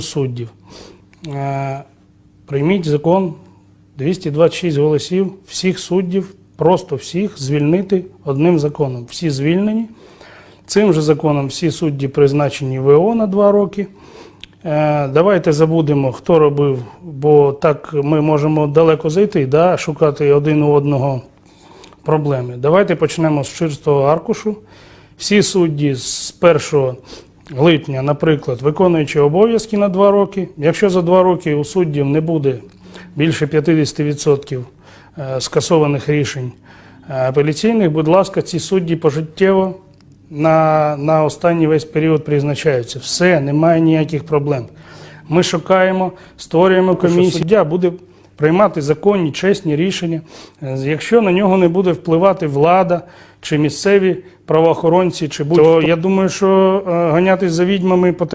суддів. Е, Прийміть закон 226 голосів всіх суддів, просто всіх звільнити одним законом. Всі звільнені. Цим же законом всі судді призначені ВО на два роки. Е, Давайте забудемо, хто робив, бо так ми можемо далеко зайти, да, шукати один у одного проблеми. Давайте почнемо з чистого аркушу. Всі судді з 1 липня, наприклад, виконуючи обов'язки на два роки. Якщо за два роки у суддів не буде більше 50% е, скасованих рішень е, апеляційних, будь ласка, ці судді пожиттєво на, на останній весь період призначаються. Все, немає ніяких проблем. Ми шукаємо, створюємо комісію. Суддя буде приймати законні, чесні рішення, Е, якщо на нього не буде впливати влада чи місцеві правоохоронці, чи будь-хто. То я думаю, що е, ганятись за відьмами по